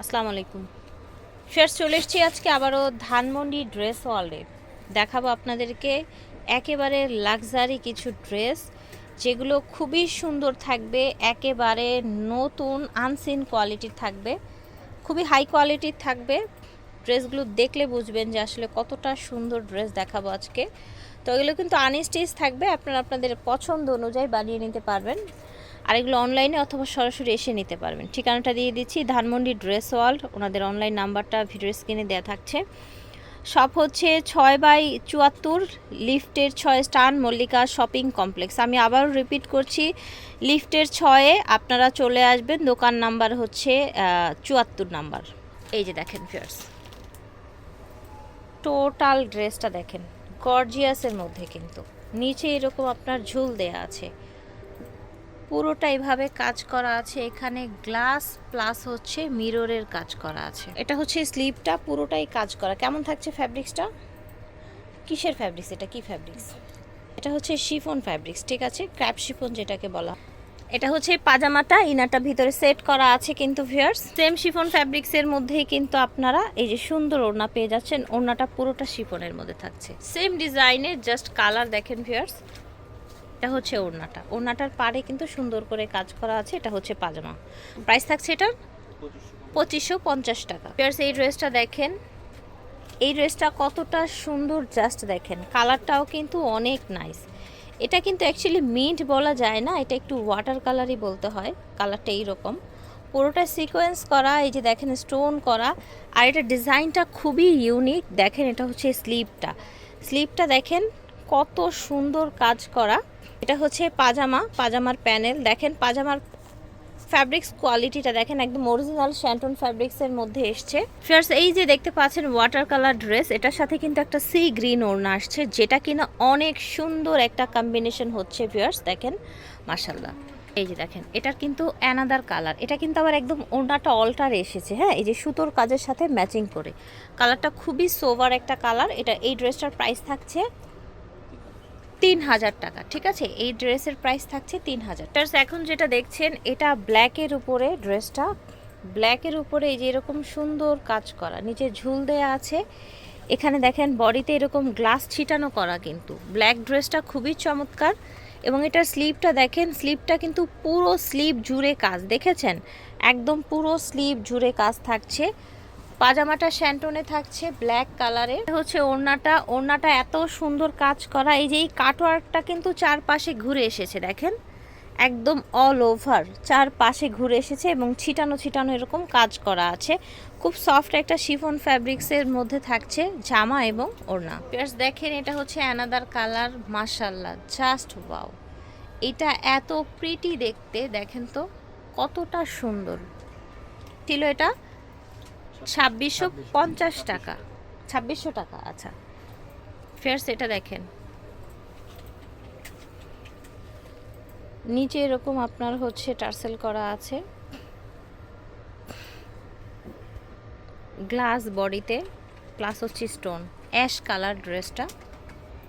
আসসালামু আলাইকুম। ফের চলে এসেছি আজকে আবারও ধানমন্ডি ড্রেস ওয়ার্ল্ডে। দেখাবো আপনাদেরকে একেবারে লাক্সারি কিছু ড্রেস, যেগুলো খুবই সুন্দর থাকবে, একেবারে নতুন আনসিন কোয়ালিটির থাকবে, খুবই হাই কোয়ালিটির থাকবে। ড্রেসগুলো দেখলে বুঝবেন যে আসলে কতটা সুন্দর ড্রেস দেখাবো আজকে। তো এগুলো কিন্তু আনস্টিচ থাকবে, আপনারা আপনাদের পছন্দ অনুযায়ী বানিয়ে নিতে পারবেন। আর এগুলো অনলাইনে অথবা সরাসরি এসে নিতে পারবেন। ঠিকানাটা দিয়ে দিচ্ছি, ধানমন্ডি ড্রেস ওয়ার্ল্ড। ওনাদের অনলাইন নাম্বারটা ভিডিও স্ক্রিনে দেওয়া থাকছে। শপ হচ্ছে ছয় বাই চুয়াত্তর, লিফটের ছয় স্টান, মল্লিকা শপিং কমপ্লেক্স। আমি আবারও রিপিট করছি, লিফটের ছয়ে আপনারা চলে আসবেন, দোকান নাম্বার হচ্ছে চুয়াত্তর নাম্বার। এই যে দেখেন ফিয়ার্স টোটাল ড্রেসটা দেখেন গর্জিয়াসের মধ্যে কিন্তু। নিচে এরকম আপনার ঝুল দেয়া আছে। পুরোটা এইভাবে কাজ করা আছে। এখানে গ্লাস প্লাস হচ্ছে মিররের কাজ করা আছে। এটা হচ্ছে স্লিপটা, পুরোটাই কাজ করা। কেমন থাকছে ফ্যাব্রিক্সটা? কিসের ফ্যাব্রিক্স এটা? কি ফ্যাব্রিক্স? এটা হচ্ছে শিফন ফ্যাব্রিক্স, ঠিক আছে? ক্র্যাপ শিফন যেটাকে বলা এটা হচ্ছে পাজামাটা, ইনারটা ভিতরে সেট করা আছে কিন্তু ভিয়ার্স সেম শিফন ফ্যাব্রিক্সের মধ্যেই কিন্তু আপনারা এই যে সুন্দর ওড়না পেয়ে যাচ্ছেন, ওড়নাটা পুরোটা শিফনের মধ্যে থাকছে। সেম ডিজাইনের, জাস্ট কালার দেখেন ভিয়ার্স এটা হচ্ছে ওড়নাটা। ওড়নাটার পাড়ে কিন্তু সুন্দর করে কাজ করা আছে, এটা হচ্ছে পাজামা। প্রাইস থাকছে এটার পঁচিশশো পঞ্চাশ টাকা। ভিয়ার্স এই ড্রেসটা দেখেন। এই ড্রেসটা কতটা সুন্দর জাস্ট দেখেন। কালারটাও কিন্তু অনেক নাইস এটা কিন্তু অ্যাকচুয়ালি মিন্ট বলা যায় না, এটা একটু ওয়াটার কালারই বলতে হয় কালারটা এইরকম। পুরোটা সিকোয়েন্স করা, এই যে দেখেন স্টোন করা। আর এটা ডিজাইনটা খুবই ইউনিক দেখেন এটা হচ্ছে স্লিপটা স্লিপটা দেখেন কত সুন্দর কাজ করা। এটা হচ্ছে পাজামা, পাজামার প্যানেল। দেখেন, পাজামার ফ্যাব্রিক্স কোয়ালিটিটা দেখেন, একদম অরিজিনাল শ্যান্টন ফ্যাব্রিক্সের মধ্যে এসছে। ফিয়ার্স এই যে দেখতে পাচ্ছেন ওয়াটার কালার ড্রেস এটার সাথে কিন্তু একটা সি গ্রিন ওড়না আসছে, যেটা কিনা অনেক সুন্দর একটা কম্বিনেশন হচ্ছে ফিয়ার্স দেখেন মার্শাল্লাহ এই যে দেখেন, এটার কিন্তু অ্যানাদার কালার এটা কিন্তু আবার একদম ওড়নাটা অল্টার এসেছে হ্যাঁ? এই যে সুতোর কাজের সাথে ম্যাচিং করে। কালারটা খুবই সোভার একটা কালার এটা এই ড্রেসটার প্রাইস থাকছে তিন হাজার টাকা, ঠিক আছে? এই ড্রেসের প্রাইস থাকছে তিন হাজার এখন যেটা দেখছেন, এটা ব্ল্যাকের উপরে ড্রেসটা। ব্ল্যাকের উপরে এই যে এরকম সুন্দর কাজ করা, নিচে ঝুল দেয়া আছে। এখানে দেখেন, বডিতে এরকম গ্লাস ছিটানো করা কিন্তু। ব্ল্যাক ড্রেসটা খুবই চমৎকার। এবং এটার স্লিপটা দেখেন স্লিপটা কিন্তু পুরো স্লিপ জুড়ে কাজ, দেখেছেন? একদম পুরো স্লিপ জুড়ে কাজ থাকছে। পাজামাটা শ্যান্টনে থাকছে ব্ল্যাক কালারের হচ্ছে ওড়নাটা। ওড়নাটা এত সুন্দর কাজ করা। এই যে এই কাটওয়ার্কটা কিন্তু চারপাশে ঘুরে এসেছে, দেখেন? একদম অল ওভার চারপাশে ঘুরে এসেছে এবং ছিটানো ছিটানো এরকম কাজ করা আছে। খুব সফট একটা শিফন ফ্যাব্রিক্সের মধ্যে থাকছে জামা এবং ওড়না। পিয়ার্স দেখেন, এটা হচ্ছে অ্যানাদার কালার মাশাল্লাহ জাস্ট ওয়াও এটা এত প্রিটি দেখতে, দেখেন তো, কতটা সুন্দর। ছিল এটা? ছাব্বিশশো পঞ্চাশ টাকা। ছাব্বিশশো টাকা আচ্ছা। ফেয়ার্স এটা দেখেন। নিচে এরকম আপনার হচ্ছে টার্সেল করা আছে। গ্লাস বডিতে প্লাস হচ্ছে স্টোন। অ্যাশ কালার ড্রেসটা।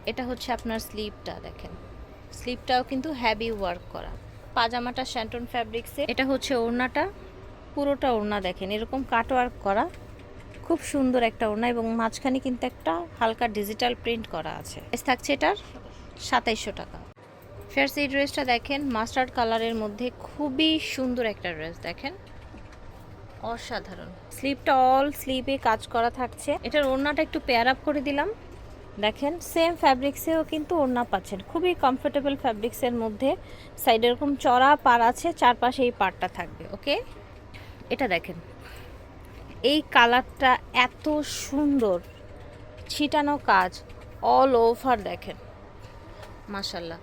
এটা হচ্ছে আপনার স্লিপটা দেখেন। স্লিপটাও কিন্তু হ্যাভি ওয়ার্ক করা। পাজামাটা শ্যান্টন ফ্যাব্রিক্সে এটা হচ্ছে ওড়নাটা। পুরোটা ওড়না দেখেন। এরকম কাটওয়ার্ক করা, খুব সুন্দর একটা ওড়না এবং মাঝখানে কিন্তু একটা হালকা ডিজিটাল প্রিন্ট করা আছে। থাকছে এটার সাতাইশশো টাকা। ফেয়ার্স এই ড্রেসটা দেখেন মাস্টার্ড কালারের মধ্যে খুবই সুন্দর একটা ড্রেস দেখেন। অসাধারণ। স্লিপটা অল স্লিপে কাজ করা থাকছে। এটার ওড়নাটা একটু পেয়ার আপ করে দিলাম। দেখেন সেম ফ্যাব্রিক্সেও কিন্তু ওড়না পাচ্ছেন। খুবই কমফোর্টেবল ফ্যাব্রিক্সের মধ্যে। সাইডে এরকম চড়া পার আছে, চারপাশে এই পারটা থাকবে ওকে এটা দেখেন। এই কালারটা এত সুন্দর। ছিটানো কাজ অল ওভার দেখেন। মাশাল্লাহ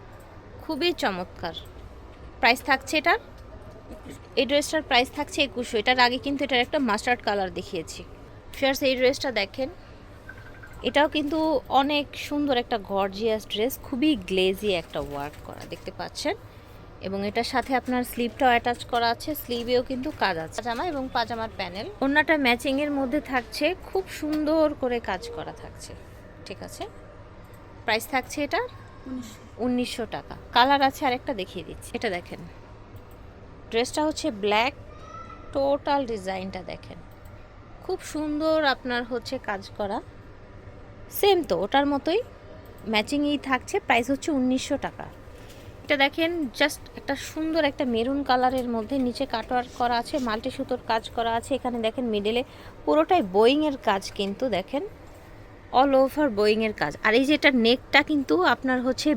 খুবই চমৎকার। প্রাইস থাকছে এটার? এই ড্রেসটার প্রাইস থাকছে একুশশো। এটার আগে কিন্তু এটার একটা মাস্টার্ড কালার দেখিয়েছি। ফিয়ার্স এই ড্রেসটা দেখেন। এটাও কিন্তু অনেক সুন্দর একটা গর্জিয়াস ড্রেস খুবই গ্লেজি একটা ওয়ার্ক করা। দেখতে পাচ্ছেন? এবং এটার সাথে আপনার স্লিভটাও অ্যাটাচ করা আছে স্লিভেও কিন্তু কাজ আছে। পাজামা এবং পাজামার প্যানেল অন্যটা ম্যাচিং এর মধ্যে থাকছে, খুব সুন্দর করে কাজ করা থাকছে, ঠিক আছে? প্রাইস থাকছে এটা উনিশশো টাকা। কালার আছে আরেকটা দেখিয়ে দিচ্ছি। এটা দেখেন। ড্রেসটা হচ্ছে ব্ল্যাক টোটাল ডিজাইনটা দেখেন। খুব সুন্দর আপনার হচ্ছে কাজ করা। সেম তো, ওটার মতোই ম্যাচিংই থাকছে প্রাইস হচ্ছে উনিশশো টাকা। এটা দেখেন জাস্ট একটা সুন্দর একটা মেরুন কালারের মধ্যে নিচে কাটওয়ার্ক করা আছে, মাল্টি সুতোর কাজ করা আছে। এখানে দেখেন মিডেলে পুরোটাই বোয়িংয়ের কাজ কিন্তু দেখেন অল ওভার বোয়িংয়ের কাজ। আর এই যে এটা নেকটা কিন্তু আপনার হচ্ছে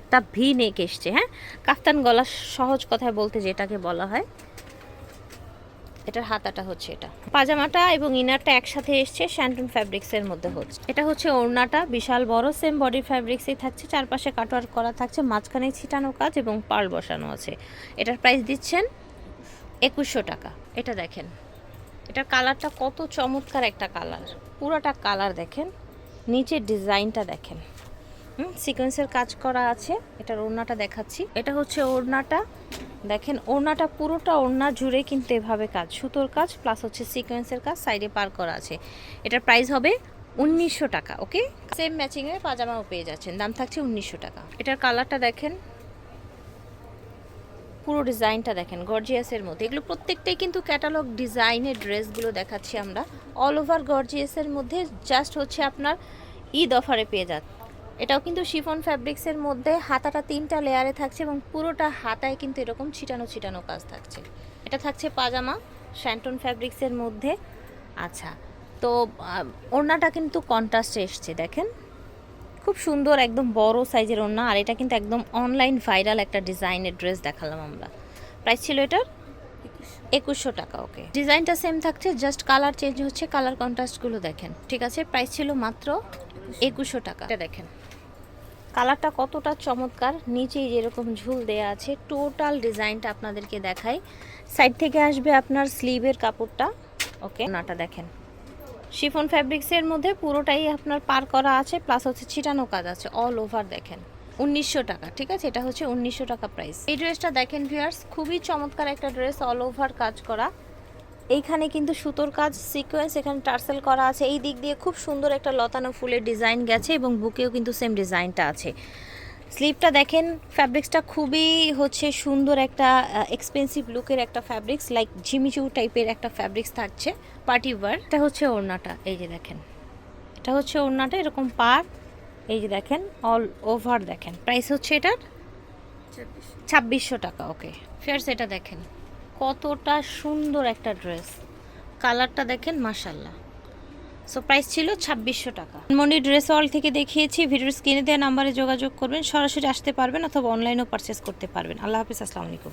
একটা ভি নেক এসছে হ্যাঁ? কাফতান গলা সহজ কথায় বলতে যেটাকে বলা হয়। এটার হাতাটা হচ্ছে এটা। পাজামাটা এবং ইনারটা একসাথে এসছে শ্যান্টন ফ্যাব্রিক্সের মধ্যে হচ্ছে। এটা হচ্ছে ওড়নাটা, বিশাল বড় সেম বডি ফ্যাব্রিক্সই থাকছে, চারপাশে কাটওয়ার্ক করা থাকছে, মাঝখানে ছিটানো কাজ এবং পার্ল বসানো আছে। এটার প্রাইস দিচ্ছেন একুশশো টাকা। এটা দেখেন, এটার কালারটা কত চমৎকার একটা কালার পুরোটা কালার দেখেন, নিচের ডিজাইনটা দেখেন। সিকোয়েন্সের কাজ করা আছে। এটার ওড়নাটা দেখাচ্ছি। এটা হচ্ছে ওড়নাটা। দেখেন, ওড়নাটা পুরোটা ওড়না জুড়ে কিন্তু এভাবে কাজ, সুতোর কাজ প্লাস হচ্ছে সিকোয়েন্সের কাজ সাইডে পার করা আছে। এটার প্রাইস হবে উনিশশো টাকা ওকে সেম ম্যাচিংয়ের পাজামাও পেয়ে যাচ্ছেন। দাম থাকছে উনিশশো টাকা। এটার কালারটা দেখেন। পুরো ডিজাইনটা দেখেন গর্জিয়াসের মধ্যে। এগুলো প্রত্যেকটাই কিন্তু ক্যাটালগ ডিজাইনের ড্রেসগুলো দেখাচ্ছি আমরা। অল ওভার গর্জিয়াসের মধ্যে জাস্ট হচ্ছে আপনার ঈদ অফারে পেয়ে যাচ্ছে এটাও কিন্তু শিফন ফ্যাব্রিক্সের মধ্যে হাতাটা তিনটা লেয়ারে থাকছে এবং পুরোটা হাতায় কিন্তু এরকম ছিটানো ছিটানো কাজ থাকছে। এটা থাকছে পাজামা শ্যান্টন ফ্যাব্রিক্সের মধ্যে। আচ্ছা তো ওড়নাটা কিন্তু কন্ট্রাস্টে এসছে, দেখেন। খুব সুন্দর, একদম বড় সাইজের ওড়না, আর এটা কিন্তু একদম অনলাইন ভাইরাল একটা ডিজাইনের ড্রেস দেখালাম আমরা। প্রাইস ছিল এটার একুশশো টাকা, ওকে। ডিজাইনটা সেম থাকছে জাস্ট কালার চেঞ্জ হচ্ছে কালার কন্ট্রাস্টগুলো দেখেন। ঠিক আছে প্রাইস ছিল মাত্র একুশশো টাকা। এটা দেখেন। কালারটা কতটা চমৎকার, নিচেই যেরকম ঝুল দেয়া আছে টোটাল ডিজাইনটা আপনাদেরকে দেখাই। সাইড থেকে আসবে আপনার স্লিভের কাপড়টা, ওকে। নাটা দেখেন। শিফন ফ্যাব্রিক্সের মধ্যে পুরোটাই আপনার পার করা আছে প্লাস হচ্ছে ছিটানো কাজ আছে অল ওভার দেখেন। উনিশশো টাকা, ঠিক আছে? এটা হচ্ছে উনিশশো টাকা প্রাইস এই ড্রেসটা দেখেন ভিউয়ার্স খুবই চমৎকার একটা ড্রেস অল ওভার কাজ করা। এইখানে কিন্তু সুতোর কাজ সিকোয়েন্স এখানে টার্সেল করা আছে। এই দিক দিয়ে খুব সুন্দর একটা লতানো ফুলের ডিজাইন গেছে এবং বুকেও কিন্তু সেম ডিজাইনটা আছে। স্লিপটা দেখেন ফ্যাব্রিক্সটা খুবই হচ্ছে সুন্দর একটা এক্সপেন্সিভ লুকের একটা ফ্যাব্রিক্স লাইক ঝিমিচু টাইপের একটা ফ্যাব্রিক্স থাকছে পার্টি ওয়ার এটা হচ্ছে ওড়নাটা, এই যে দেখেন। এটা হচ্ছে ওড়নাটা, এরকম পার এই যে দেখেন অল ওভার দেখেন। প্রাইস হচ্ছে এটার? ছাব্বিশশো টাকা ওকে ফেয়ার্স এটা দেখেন, কতটা সুন্দর একটা ড্রেস কালারটা দেখেন মাসাল্লাহ সো প্রাইস ছিল ছাব্বিশশো টাকা। মনি ড্রেস অল থেকে দেখিয়েছি, ভিডিওর স্ক্রিনে দেওয়া নাম্বারে যোগাযোগ করবেন, সরাসরি আসতে পারবেন অথবা অনলাইনেও পারচেস করতে পারবেন। আল্লাহ হাফিজ, আসসালামু আলাইকুম।